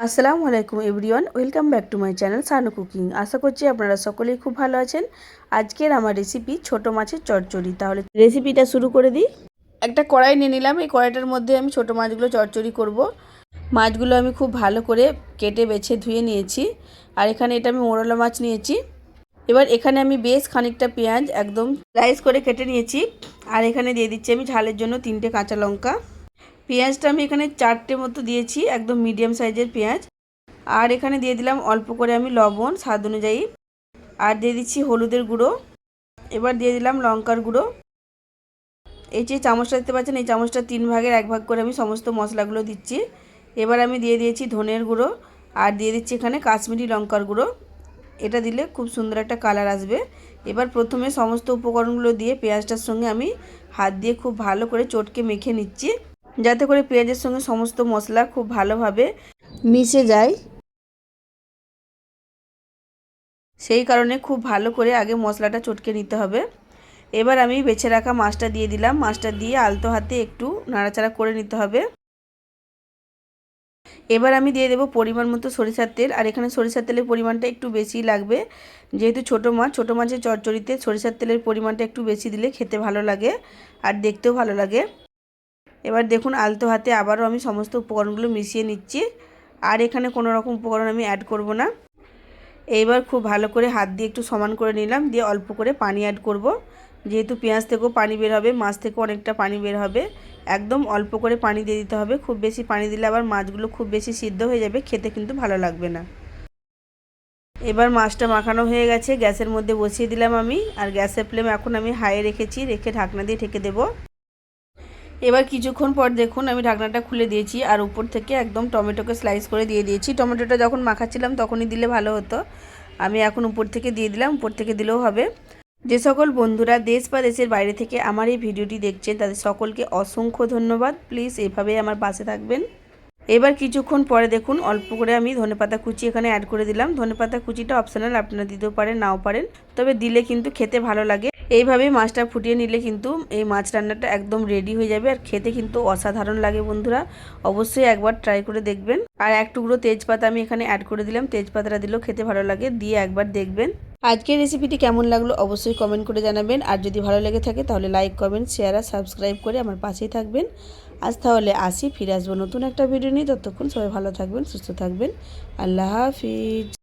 আসসালামু আলাইকুম everyone, welcome back to my channel Sanu cooking. আশা করছি আপনারা সকলেই খুব ভালো আছেন। আজকের আমার রেসিপি ছোট মাছের চচ্চড়ি। তাহলে রেসিপিটা শুরু করে দিই। একটা কড়াই নিয়ে নিলাম। এই কড়াইটার মধ্যে আমি ছোট মাছগুলো চচ্চড়ি করব। মাছগুলো আমি খুব ভালো করে কেটে বেছে ধুয়ে নিয়েছি। আর এখানে এটা আমি মোরলা মাছ নিয়েছি। এবার এখানে আমি বেশ খানিকটা পেঁয়াজ একদম স্লাইস করে কেটে নিয়েছি। আর এখানে দিয়ে দিচ্ছি আমি ঝালের জন্য তিনটে কাঁচা লঙ্কা। পেঁয়াজটা আমি এখানে চারটে মতো দিয়েছি, একদম মিডিয়াম সাইজের পেঁয়াজ। আর এখানে দিয়ে দিলাম অল্প করে আমি লবণ, স্বাদ অনুযায়ী। আর দিয়ে দিচ্ছি হলুদের গুঁড়ো। এবার দিয়ে দিলাম লঙ্কার গুঁড়ো। এই যে চামচটা দিতে পারছেন এই চামচটা তিন ভাগের এক ভাগ করে আমি সমস্ত মশলাগুলো দিচ্ছি। এবার আমি দিয়ে দিয়েছি ধনের গুঁড়ো। আর দিয়ে দিচ্ছি এখানে কাশ্মীরি লঙ্কার গুঁড়ো। এটা দিলে খুব সুন্দর একটা কালার আসবে। এবার প্রথমে সমস্ত উপকরণগুলো দিয়ে পেঁয়াজটার সঙ্গে আমি হাত দিয়ে খুব ভালো করে চটকে মেখে নিচ্ছি। যাতে করে পেঁয়াজের সঙ্গে সমস্ত মশলা খুব ভালোভাবে মিশে যায়। সেই কারণে খুব ভালো করে আগে মশলাটা চটকে নিতে হবে। এবার আমি বেছে রাখা মাছটা দিয়ে দিলাম। মাছটা দিয়ে আলতো হাতে একটু নাড়াচাড়া করে নিতে হবে। এবার আমি দিয়ে দেবো পরিমাণ মতো সরিষার তেল। আর এখানে সরিষার তেলের পরিমাণটা একটু বেশি লাগবে। যেহেতু ছোটো মাছ, ছোটো মাছের চচ্চড়িতে সরিষার তেলের পরিমাণটা একটু বেশি দিলে খেতে ভালো লাগে আর দেখতেও ভালো লাগে। এবার দেখুন আলতো হাতে আবারও আমি সমস্ত উপকরণগুলো মিশিয়ে নিচ্ছি। আর এখানে কোনো রকম উপকরণ আমি অ্যাড করব না। এইবার খুব ভালো করে হাত দিয়ে একটু সমান করে নিলাম, দিয়ে অল্প করে পানি অ্যাড করব। যেহেতু পেঁয়াজ থেকেও পানি বের হবে, মাছ থেকেও অনেকটা পানি বের হবে। একদম অল্প করে পানি দিয়ে দিতে হবে। খুব বেশি পানি দিলে আবার মাছগুলো খুব বেশি সিদ্ধ হয়ে যাবে, খেতে কিন্তু ভালো লাগবে না। এবার মাছটা মাখানো হয়ে গেছে, গ্যাসের মধ্যে বসিয়ে দিলাম আমি। আর গ্যাসের ফ্লেম এখন আমি হাই রেখেছি, রেখে ঢাকনা দিয়ে ঢেকে দেবো। এবার কিছুক্ষণ পর দেখুন, আমি ঢাকনাটা খুলে দিয়েছি আর উপর থেকে একদম টমেটোকে স্লাইস করে দিয়ে দিয়েছি। টমেটোটা যখন মাখাচ্ছিলাম তখনই দিলে ভালো হতো। আমি এখন উপর থেকে দিয়ে দিলাম, উপর থেকে দিলেও হবে। যে সকল বন্ধুরা দেশ বা দেশের বাইরে থেকে আমার এই ভিডিওটি দেখছেন, তাদের সকলকে অসংখ্য ধন্যবাদ। প্লিজ এভাবেই আমার পাশে থাকবেন। এবার কিছুক্ষণ পরে দেখুন, অল্প করে আমি ধনেপাতা কুচি এখানে অ্যাড করে দিলাম। ধনেপাতা কুচিটা অপশনাল আপনারা দিতেও পারেন, নাও পারেন। তবে দিলে কিন্তু খেতে ভালো লাগে। এইভাবে মাছটা ফুটিয়ে নিলে কিন্তু এই মাছ রান্নাটা একদম রেডি হয়ে যাবে আর খেতে কিন্তু অসাধারণ লাগে বন্ধুরা। অবশ্যই একবার ট্রাই করে দেখবেন। আর এক টুকরো তেজপাতা আমি এখানে অ্যাড করে দিলাম। তেজপাতাটা দিলেও খেতে ভালো লাগে, দিয়ে একবার দেখবেন। আজকের রেসিপিটি কেমন লাগল অবশ্যই কমেন্ট করে জানাবেন। আর যদি ভালো লেগে থাকে তাহলে লাইক কমেন্ট শেয়ার আর সাবস্ক্রাইব করে আমার পাশেই থাকবেন। আজ তাহলে আসি, ফিরে আসব নতুন একটা ভিডিও নিয়ে। ততক্ষণ সবাই ভালো থাকবেন, সুস্থ থাকবেন। আল্লাহ হাফিজ।